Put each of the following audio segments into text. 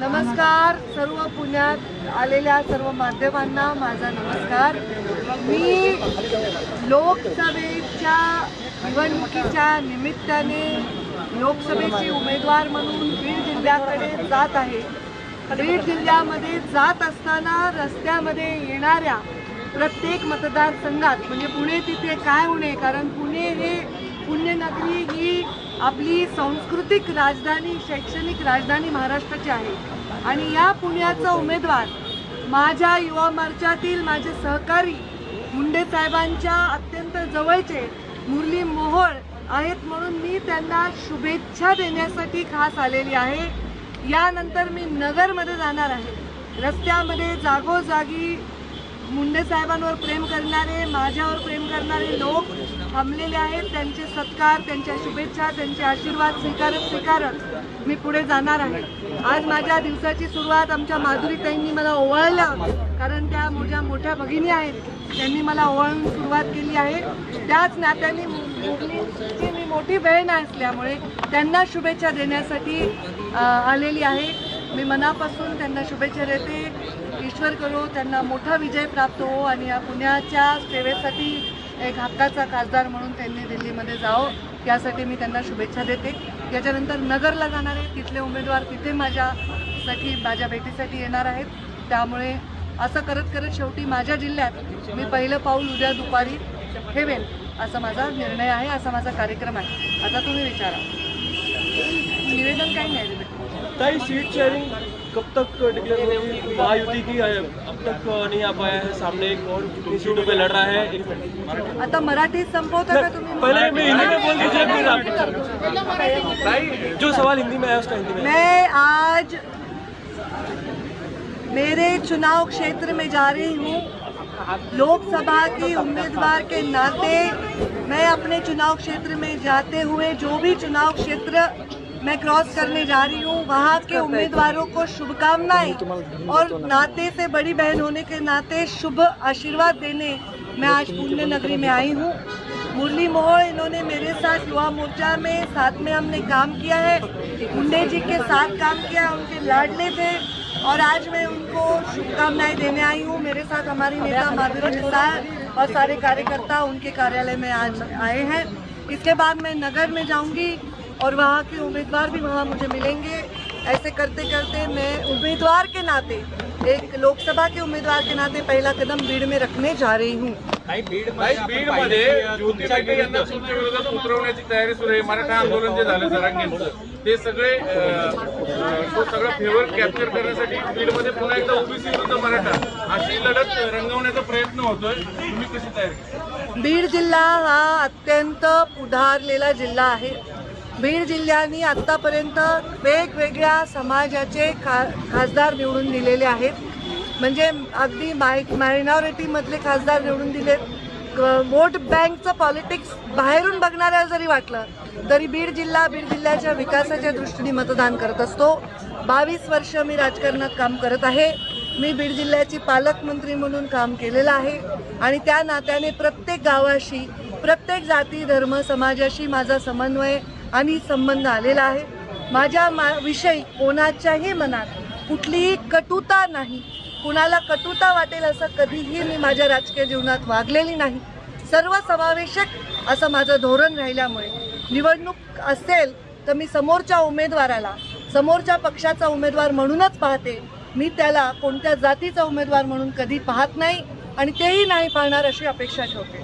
नमस्कार. सर्व पुण्यात आलेल्या सर्व माध्यमांना माझा नमस्कार. मी लोकसभेच्या निवडणुकीच्या निमित्ताने लोकसभेची उमेदवार म्हणून बीड जिल्ह्याकडे जात आहे. बीड जिल्ह्यामध्ये जात असताना रस्त्यामध्ये येणाऱ्या प्रत्येक मतदारसंघात म्हणजे पुणे तिथे काय होणे? कारण पुणे हे पुण्यनगरी ही आपली सांस्कृतिक राजधानी शैक्षणिक राजधानी महाराष्ट्राची आहे. आणि या पुण्याचा उमेदवार माझ्या युवा मोर्चातील माझे सहकारी मुंडे साहेबांच्या अत्यंत जवळचे मुरली मोहोळ आहेत म्हणून मी त्यांना शुभेच्छा देण्यासाठी खास आलेली आहे. यानंतर मी नगरमध्ये जाणार आहे. रस्त्यामध्ये जागोजागी मुंडे साहेबांवर प्रेम करणारे माझ्यावर प्रेम करणारे लोक थांबलेले आहेत. त्यांचे सत्कार त्यांच्या शुभेच्छा त्यांचे आशीर्वाद स्वीकारत स्वीकारत मी पुढे जाणार आहे. आज माझ्या दिवसाची सुरुवात आमच्या माधुरीताईंनी मला ओवाळलं. कारण त्या माझ्या मोठ्या भगिनी आहेत. त्यांनी मला ओवाळून सुरुवात केली आहे. त्याच नात्याने मुलीची मी मोठी बहीण असल्यामुळे त्यांना शुभेच्छा देण्यासाठी आलेली आहे. मी मनापासून त्यांना शुभेच्छा देते. ईश्वर करो त्यांना मोठा विजय प्राप्त हो आणि या पुण्याच्या सेवेसाठी एक हक्काचा खासदार म्हणून त्यांनी दिल्लीमध्ये जावं. यासाठी मी त्यांना शुभेच्छा देते. याच्यानंतर नगरला जाणार तिथले उमेदवार तिथे माझ्यासाठी माझ्या भेटीसाठी येणार आहेत. त्यामुळे असं करत करत शेवटी माझ्या जिल्ह्यात मी पहिलं पाऊल उद्या दुपारी ठेवेन असा माझा निर्णय आहे असा माझा कार्यक्रम आहे. आता तुम्ही विचारा. निवेदन काही नाही ताई सीट शेअरिंग कब तक डिक्लेयर महायुति की अब तक नहीं आ पाया है। सामने एक और सीटों पे लड़ रहा है। आता मराठीत संपवता का तुम्ही पहले मैं हिंदी में बोल दीजिए फिर आप जो सवाल हिंदी में आया उसका हिंदी में मैं आज मेरे चुनाव क्षेत्र में जा रही हूँ। लोकसभा की उम्मीदवार के नाते मैं अपने चुनाव क्षेत्र में जाते हुए जो भी चुनाव क्षेत्र मैं क्रॉस करने जा रही हूँ। वहाँ के उम्मीदवारों को शुभकामनाएँ और नाते से बड़ी बहन होने के नाते शुभ आशीर्वाद देने मैं आज पुण्य नगरी में आई हूँ। मुरली मोहर इन्होंने मेरे साथ युवा मोर्चा में साथ में हमने काम किया है। मुंडे जी के साथ काम किया उनके लाडले थे। और आज मैं उनको शुभकामनाएँ देने आई हूँ। मेरे साथ हमारी नेता माधुरी मिसाल और सारे कार्यकर्ता उनके कार्यालय में आज आए हैं। इसके बाद मैं नगर में जाऊँगी। और वहाँ के उम्मीदवार भी वहाँ मुझे मिलेंगे। ऐसे करते करते मैं उम्मीदवार के नाते एक लोकसभा के उम्मीदवार के नाते पहला कदम बीड़ में रखने जा रही हूँ। उतरवण्याची तयारी सुरू आहे. मराठा आंदोलन जे झालं जरांगेंचं ते सगळे अं, अं, तो सगळा फेवर कॅप्चर करण्यासाठी बीडमध्ये पुन्हा एकदा ओबीसी विरुद्ध मराठा. अशी लढत रंगवण्याचा प्रयत्न होतोय. तुम्ही कशी तयारी केली? बीड जिल्हा हा अत्यंत पुढारलेला जिल्हा आहे. बीड जिल्ह्याने आत्तापर्यंत वेगवेगळ्या समाजाचे खा खासदार निवडून दिलेले आहेत. म्हणजे अगदी माय मायनॉरिटीमधले खासदार निवडून दिलेत. वोट बँकचं पॉलिटिक्स बाहेरून बघणाऱ्या जरी वाटलं तरी बीड जिल्हा बीड जिल्ह्याच्या विकासाच्या दृष्टीने मतदान करत असतो. बावीस वर्ष मी राजकारणात काम करत आहे. मी बीड जिल्ह्याची पालकमंत्री म्हणून काम केलेलं आहे. आणि त्या नात्याने प्रत्येक गावाशी प्रत्येक जाती धर्म समाजाशी माझा समन्वय आणि संबंध आलेला आहे. माझ्या मा विषयी कोणाच्याही मनात कुठलीही कटुता नाही. कुणाला कटुता वाटेल असं कधीही मी माझ्या राजकीय जीवनात वागलेली नाही. सर्व समावेशक असं माझं धोरण राहिल्यामुळे. निवडणूक असेल तर मी समोरच्या उमेदवाराला समोरच्या पक्षाचा उमेदवार म्हणूनच पाहते. मी त्याला कोणत्या जातीचा उमेदवार म्हणून कधी पाहत नाही आणि तेही नाही पाहणार अशी अपेक्षा ठेवते.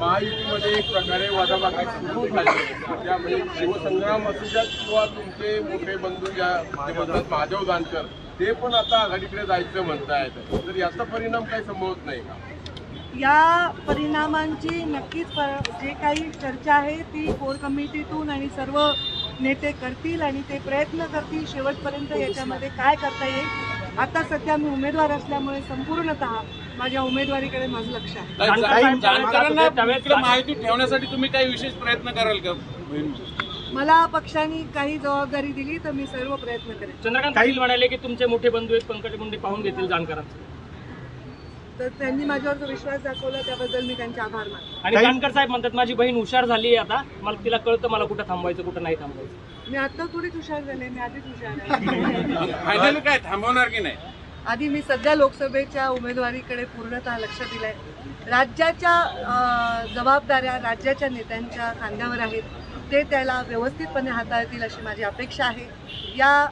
महायुतीमध्ये एक प्रकारे वादाबाकी सुरू झाली. त्यामध्ये शिवसंग्राम असू द्यात किंवा तुमचे मोठे बंधू ज्या ते म्हणतात महादेव जानकर ते पण आता आघाडीकडे जायचं म्हणतायत. तर याचा परिणाम काही संभवत नाही का? या परिणामांची नक्कीच जे काही चर्चा आहे ती कोर कमिटीतून आणि सर्व नेते करतील आणि ते प्रयत्न करतील शेवटपर्यंत याच्यामध्ये काय करता येईल. आता सध्या मी उमेदवार असल्यामुळे संपूर्णतः माझ्या उमेदवारीकडे माझं लक्ष आहे. माहिती ठेवण्यासाठी तुम्ही काही विशेष प्रयत्न कराल का? मला पक्षाने काही जबाबदारी दिली तर मी सर्व प्रयत्न करेन. चंद्रकांत पाटील म्हणाले की तुमचे मोठे बंधू आहेत पंकज मुंडे पाहून घेतील जानकरांचं. तर त्यांनी माझ्यावर जो विश्वास दाखवला त्याबद्दल मी त्यांचे आभार मानते. आणि जानकर साहेब म्हणतात माझी बहीण हुशार झाली आहे आता मला तिला कळतं मला कुठं थांबवायचं कुठं नाही थांबवायचं. मी आता थोडीच हुशार झाले मी आधीच हुशार आहे. काय थांबवणार की नाही? आधी मी सध्या लोकसभेच्या उमेदवारीकडे पूर्णतः लक्ष दिलंय. राज्याच्या अं, जबाबदाऱ्या राज्याच्या नेत्यांच्या खांद्यावर आहेत. ते त्याला व्यवस्थितपणे हाताळतील अशी माझी अपेक्षा आहे. या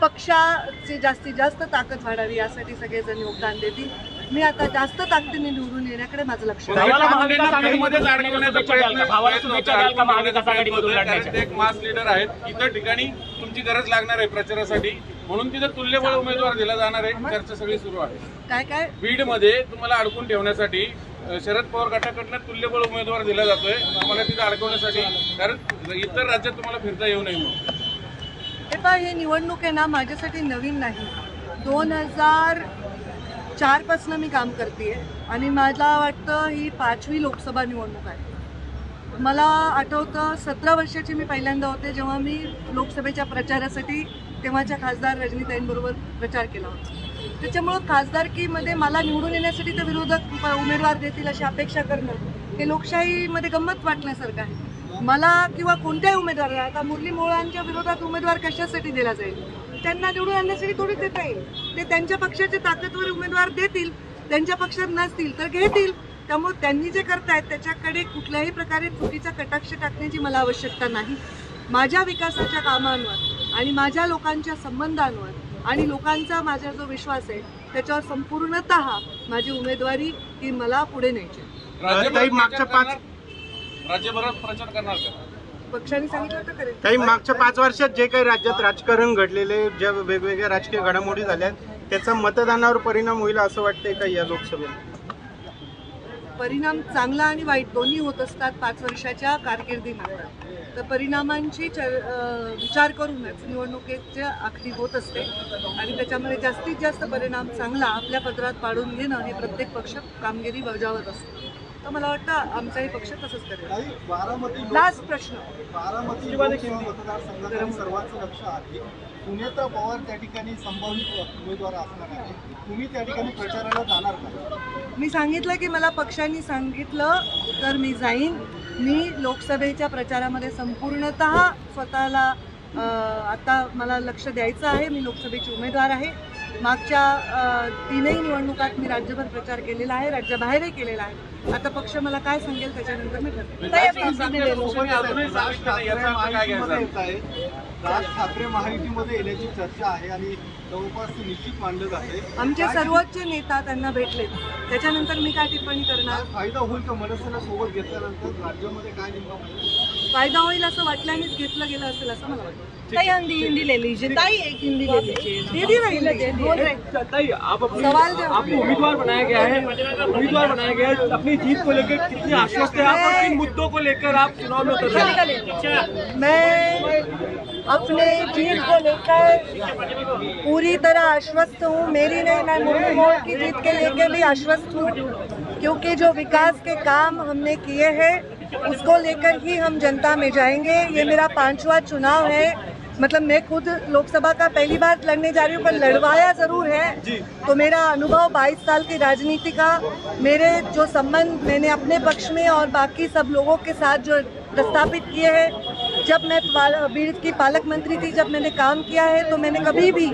पक्षाची जास्तीत जास्त ताकद वाढावी यासाठी सगळेजण योगदान देतील. मी आता जास्त ताकदीने निवडून येण्याकडे माझं लक्ष आहे. एक मास लीडर आहेत इतर ठिकाणी तुमची गरज लागणार आहे प्रचारासाठी. म्हणून तिथे तुल्यबळ उमेदवार दिला जाणार आहे. चर्चा सगळी सुरू आहे. काय काय? बीडमध्ये तुम्हाला अडकून ठेवण्यासाठी शरद पवार गटाकडनं तुल्यबळ उमेदवार दिला जातोय. तुम्हाला तिथे अडकवण्यासाठी कारण इतर राज्यात तुम्हाला फिरता येऊ नये म्हणून. हे हे निवडणूक आहे ना माझ्यासाठी नवीन नाही. दोन हजार चारपासनं मी काम करते आणि मला वाटतं ही पाचवी लोकसभा निवडणूक आहे. मला आठवतं सतरा वर्षाची मी पहिल्यांदा होते जेव्हा मी लोकसभेच्या प्रचारासाठी तेव्हाच्या खासदार रजनीताईंबरोबर प्रचार केला होता. त्याच्यामुळं खासदारकीमध्ये मला निवडून येण्यासाठी तर विरोधक उमेदवार देतील अशी अपेक्षा करणं हे लोकशाहीमध्ये गंमत वाटण्यासारखं आहे. मला किंवा कोणत्याही उमेदवाराला आता मुरली मोळांच्या विरोधात उमेदवार कशासाठी दिला जाईल? त्यांना निवडून आणण्यासाठी थोडी देता येईल? ते त्यांच्या पक्षाचे ताकदवर उमेदवार देतील त्यांच्या पक्षात नसतील तर घेतील. त्यामुळे त्यांनी जे करतायत त्याच्याकडे कुठल्याही प्रकारे चुकीचा कटाक्ष टाकण्याची मला आवश्यकता नाही. माझ्या विकासाच्या कामांवर आणि माझ्या लोकांच्या संबंधांवर आणि लोकांचा माझा जो विश्वास आहे त्याच्यावर संपूर्णत माझी उमेदवारी ही मला पुढे न्यायची मागच्या पाच- करणार? राज्यभरात प्रचार करणार का? पक्षाने सांगितलं होतं करेल काही मागच्या पाच वर्षात जे काही राज्यात राजकारण घडलेले ज्या वेगवेगळ्या राजकीय घडामोडी झाल्या त्याचा मतदानावर परिणाम होईल असं वाटतंय का या लोकसभेत परिणाम चांगला आणि वाईट दोन्ही होत असतात पाच वर्षाच्या कारकिर्दीनंतर तर परिणामांची विचार करूनच निवडणुकीच्या आखणी होत असते. आणि त्याच्यामध्ये जास्तीत जास्त परिणाम चांगला आपल्या पदरात पाडून घेणं हे प्रत्येक पक्ष कामगिरी बजावत असतो. तर मला वाटतं आमचाही पक्ष तसंच करेल. बारामती लास्ट प्रश्न. बारामती लोकसभा मतदारसंघाकडे सर्वांचं लक्ष आहे. सुनेत्रा पवार त्या ठिकाणी संभावित उमेदवार असणार आहे. तुम्ही त्या ठिकाणी प्रचाराला जाणार का? मी सांगितलं की मला पक्षांनी सांगितलं तर मी जाईन. मी लोकसभेच्या प्रचारामध्ये संपूर्णत स्वतःला आता मला लक्ष द्यायचं आहे. मी लोकसभेची उमेदवार आहे. मागच्या तीनही निवडणुकात मी राज्यभर प्रचार केलेला आहे राज्याबाहेरही केलेला आहे. आता पक्ष मला काय सांगेल त्याच्यानंतर मी राज ठाकरे महायुतीमध्ये येण्याची चर्चा आहे आणि जवळपास ते निश्चित मानलं जाते. आमचे सर्वोच्च नेता त्यांना भेटले त्याच्यानंतर मी काय टिप्पणी करणार? फायदा होईल का मनसेला सोबत घेतल्यानंतर राज्यामध्ये काय नेमका होईल? फ़ायदा होईल असं वाटल्यानेच घेतलं गेलं असेल असं मला वाटतं. ताई हिंदी हिंदी ले लीजिए ताई एक हिंदी ले लीजिए दीदी ना बोल रहे ताई आप अपनी सवाल आपको उम्मीदवार बनाया गया है। उम्मीदवार बनाया गया है। अपनी जीत को लेकर कितने आश्वस्त है आप और किन मुद्दों को लेकर आप चुनाव में उतर रहे हैं? मैं अपने जीत को लेकर पूरी तरह आश्वस्त हूँ। मेरी नहीं मैं मुरली मोड़ की जीत के लेके भी आश्वस्त हूँ। क्योंकि जो विकास के काम हमने किए हैं उसको लेकर ही हम जनता में जाएँगे। ये मेरा पांचवा चुनाव है। मतलब मैं खुद लोकसभा का पहली बार लड़ने जा रही हूँ पर लड़वाया ज़रूर है। तो मेरा अनुभव 22 साल की राजनीति का मेरे जो संबंध मैंने अपने पक्ष में और बाकी सब लोगों के साथ जो प्रस्तापित किए हैं जब मैं बीड़ की पालक मंत्री थी जब मैंने काम किया है तो मैंने कभी भी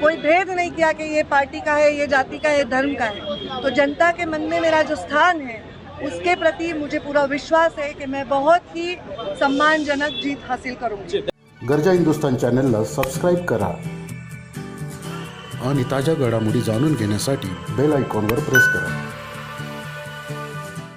कोई भेद नहीं किया कि ये पार्टी का है ये जाति का है धर्म का है। तो जनता के मन में मेरा जो स्थान है उसके प्रति मुझे पूरा विश्वास है कि मैं बहुत ही सम्मानजनक जीत हासिल करूंगी। गरजा हिंदुस्तान चॅनलला सबस्क्राईब करा आणि ताज्या घडामोडी जाणून घेण्यासाठी बेल आयकॉनवर प्रेस करा.